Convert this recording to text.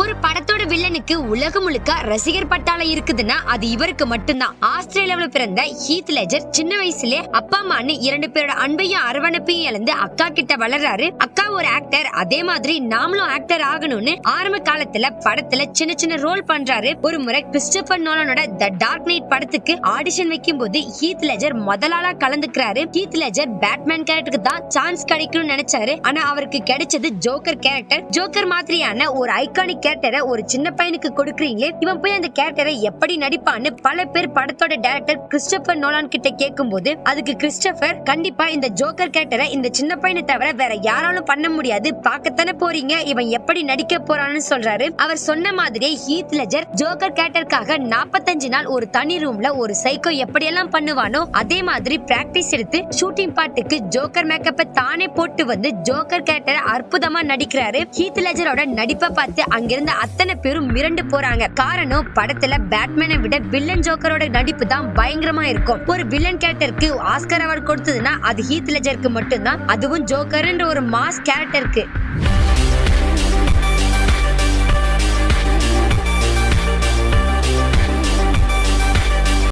ஒரு படத்தோட வில்லனுக்கு உலகம் முழுக்க ரசிகர் பட்டாள இருக்குதுன்னா அது இவருக்கு மட்டும்தான். ஆஸ்திரேலியாவில பிறந்த ஹீத் லெஜர் சின்ன வயசுல அப்பா அம்மான்னு இரண்டு பேரோட அன்பையும் அரவணைப்பையும் இழந்து அக்கா கிட்ட வளர்றாரு. அக்கா ஒரு ஆக்டர் அதே மாதிரி நாமளும் ஆக்டர் ஆகணும்னு ஆரம்ப காலத்துல படத்துல சின்ன சின்ன ரோல் பண்றாரு. ஒரு முறை கிறிஸ்டபர் நோலனோட த டார்க் நைட் படத்துக்கு ஆடிஷன் வைக்கும் போது ஹீத் லெஜர் முதலாளா கலந்துக்கிறாரு. ஹீத் லெஜர் பேட்மேன் கேரக்டருக்கு தான் சான்ஸ் கிடைக்கும்னு நினைச்சாரு. ஆனா அவருக்கு கிடைச்சது ஜோக்கர் கேரக்டர் ஜோக்கர் மாதிரியான ஒரு ஐகானிக் கேரக்டரை ஒரு சின்ன பையனுக்கு கொடுக்குறீங்களே இவன் போய் அந்த கேரக்டரை எப்படி நடிப்பான்னு பல பேர் படத்தோட டேரக்டர் கிறிஸ்டபர் நோலான் கிட்ட கேட்கும்போது அதுக்கு கிறிஸ்டபர் கண்டிப்பா இந்த ஜோக்கர் கேரக்டரை இந்த சின்ன பையனை தவிர வேற யாராலும் பண்ண முடியாது. பார்க்கத்தானே போறீங்க? இவன் எப்படி நடிக்க போறான்னு சொல்றாரு. அவர் சொன்ன மாதிரியே ஹீத் லெஜர் ஜோக்கர் கேட்டருக்காக நாற்பத்தஞ்சு நாள் ஒரு தனி ரூம்ல ஒரு சைக்கோ எப்படியெல்லாம் பண்ணுவானோ அதே மாதிரி பிராக்டிஸ் எடுத்து ஷூட்டிங் பாட்டுக்கு ஜோக்கர் மேக்கப்பை தானே போட்டு வந்து ஜோக்கர் கேரக்டரை அற்புதமா நடிக்கிறாரு. ஹீத் லெஜரோட நடிப்பை பார்த்து அங்கிருந்த அத்தனை பேரும் மிரண்டு போறாங்க. காரணம் படத்துல பேட்மேனை விட வில்லன் ஜோக்கரோட நடிப்பு தான் பயங்கரமா இருக்கும். ஒரு வில்லன் கேரக்டருக்கு ஆஸ்கர் அவார்டு கொடுத்ததுன்னா அது ஹீத் லெஜருக்கு மட்டும்தான். அதுவும் ஜோக்கர்ன்ற ஒரு மாஸ் கேரக்டருக்கு